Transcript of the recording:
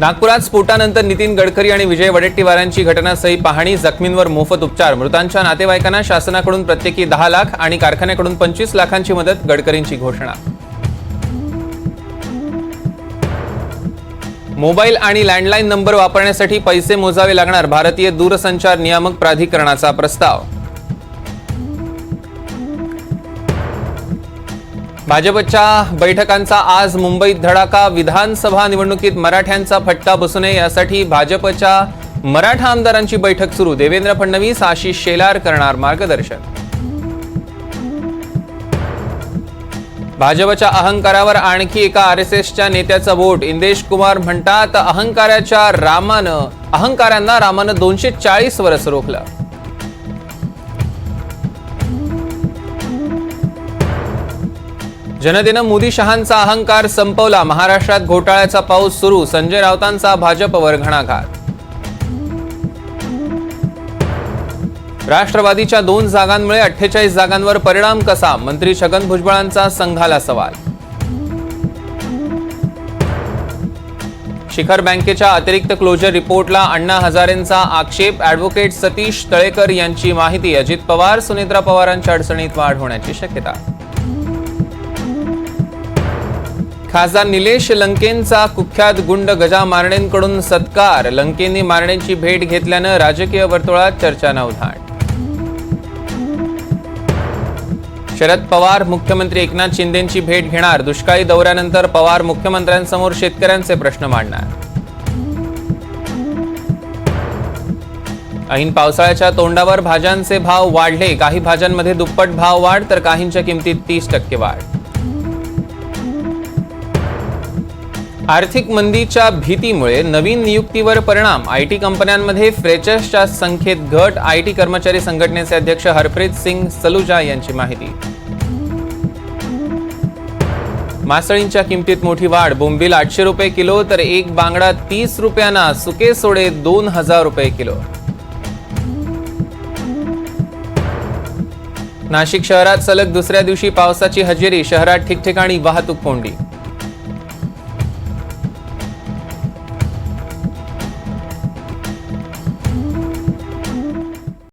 नागपुरात स्फोटानंतर नितीन गडकरी आणि विजय वडेट्टीवारांची घटनास्थळी पाहणी जखमींवर मोफत उपचार. मृतांच्या नातेवाईकांना शासनाकडून प्रत्येकी दहा लाख आणि कारखान्याकडून पंचवीस लाखांची मदत गडकरींची घोषणा. मोबाईल आणि लँडलाईन नंबर वापरण्यासाठी पैसे मोजावे लागणार भारतीय दूरसंचार नियामक प्राधिकरणाचा प्रस्ताव. भाजपच्या बैठकांचा आज मुंबईत धडाका. विधानसभा निवडणुकीत मराठ्यांचा फटका बसू नये यासाठी भाजपच्या मराठा आमदारांची बैठक सुरू. देवेंद्र फडणवीस आशिष शेलार करणार मार्गदर्शन. भाजपच्या अहंकारावर आणखी एका आर एस एसच्या नेत्याचा वोट. इंदेश कुमार म्हणतात अहंकाराच्या रामानं अहंकारांना रामानं दोनशे चाळीस वर्ष रोखलं. जनतेनं मोदी शहांचा अहंकार संपवला. महाराष्ट्रात घोटाळ्याचा पाऊस सुरू. संजय राऊतांचा भाजपवर घणाघात. राष्ट्रवादीच्या दोन जागांमुळे अठ्ठेचाळीस जागांवर परिणाम कसा? मंत्री छगन भुजबळांचा संघाला सवाल. शिखर बँकेच्या अतिरिक्त क्लोजर रिपोर्टला अण्णा हजारेंचा आक्षेप. ऍडव्होकेट सतीश तळेकर यांची माहिती. अजित पवार सुनेत्रा पवारांच्या अडचणीत वाढ होण्याची शक्यता. खासदार निलेश लंकेंचा कुख्यात गुंड गजा मारणेंकडून सत्कार. लंकेंनी मारणेंची भेट घेतल्यानं राजकीय वर्तुळात चर्चा उधाण. शरद पवार मुख्यमंत्री एकनाथ शिंदेंची भेट घेणार. दुष्काळी दौऱ्यानंतर पवार मुख्यमंत्र्यांसमोर शेतकऱ्यांचे प्रश्न मांडणार. ऐन पावसाळ्याच्या तोंडावर भाज्यांचे भाव वाढले. काही भाज्यांमध्ये दुप्पट भाव वाढ तर काहींच्या किमतीत तीस टक्के वाढ. आर्थिक मंदीच्या भीतीमुळे नवीन नियुक्तीवर परिणाम. आय टी कंपन्यांमध्ये फ्रेचर्सच्या संख्येत घट. आय टी कर्मचारी संघटनेचे अध्यक्ष हरप्रीत सिंग सलुजा यांची माहिती. मासळींच्या किमतीत मोठी वाढ. बोंबील आठशे रुपये किलो तर एक बांगडा तीस रुपयांना. सुके सोडे दोन हजार रुपये किलो. नाशिक शहरात सलग दुसऱ्या दिवशी पावसाची हजेरी. शहरात ठिकठिकाणी वाहतूक कोंडी.